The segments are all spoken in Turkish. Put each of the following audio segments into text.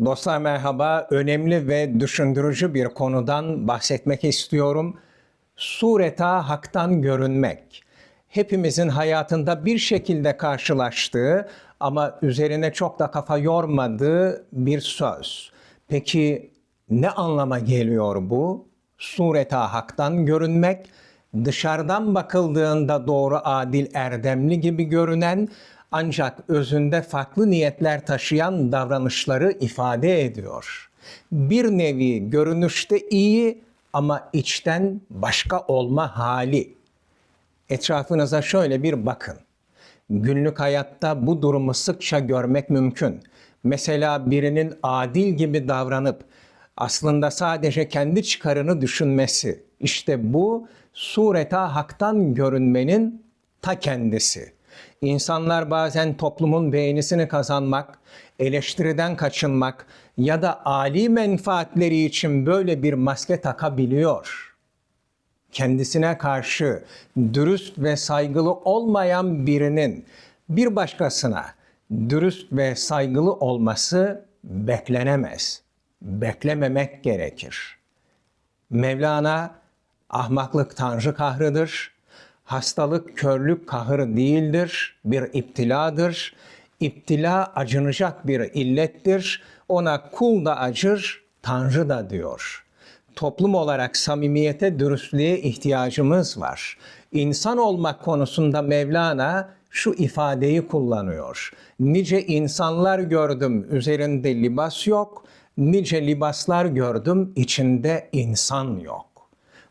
Dostlar merhaba. Önemli ve düşündürücü bir konudan bahsetmek istiyorum. Sureta haktan görünmek. Hepimizin hayatında bir şekilde karşılaştığı ama üzerine çok da kafa yormadığı bir söz. Peki ne anlama geliyor bu? Sureta haktan görünmek, dışarıdan bakıldığında doğru adil erdemli gibi görünen ancak özünde farklı niyetler taşıyan davranışları ifade ediyor. Bir nevi görünüşte iyi ama içten başka olma hali. Etrafınıza şöyle bir bakın. Günlük hayatta bu durumu sıkça görmek mümkün. Mesela birinin adil gibi davranıp aslında sadece kendi çıkarını düşünmesi. İşte bu sureta haktan görünmenin ta kendisi. İnsanlar bazen toplumun beğenisini kazanmak, eleştiriden kaçınmak ya da âli menfaatleri için böyle bir maske takabiliyor. Kendisine karşı dürüst ve saygılı olmayan birinin bir başkasına dürüst ve saygılı olması beklenemez. Beklememek gerekir. Mevlana ahmaklık tanrı kahrıdır. Hastalık körlük kahır değildir, bir iptiladır. İptila acınacak bir illettir. Ona kul da acır, tanrı da diyor. Toplum olarak samimiyete, dürüstlüğe ihtiyacımız var. İnsan olmak konusunda Mevlana şu ifadeyi kullanıyor. Nice insanlar gördüm üzerinde libas yok, nice libaslar gördüm içinde insan yok.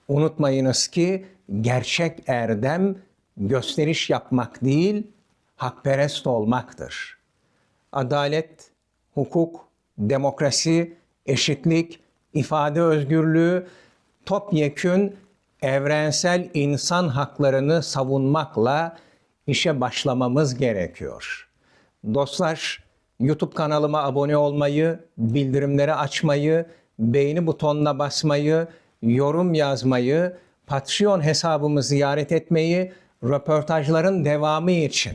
Unutmayınız ki gerçek erdem gösteriş yapmak değil, hakperest olmaktır. Adalet, hukuk, demokrasi, eşitlik, ifade özgürlüğü, topyekün evrensel insan haklarını savunmakla işe başlamamız gerekiyor. Dostlar, YouTube kanalıma abone olmayı, bildirimleri açmayı, beğeni butonuna basmayı, yorum yazmayı, Patreon hesabımı ziyaret etmeyi, röportajların devamı için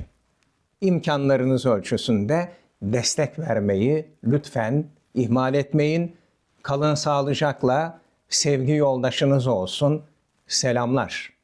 imkanlarınız ölçüsünde destek vermeyi lütfen ihmal etmeyin. Kalın sağlıcakla sevgi yoldaşınız olsun. Selamlar.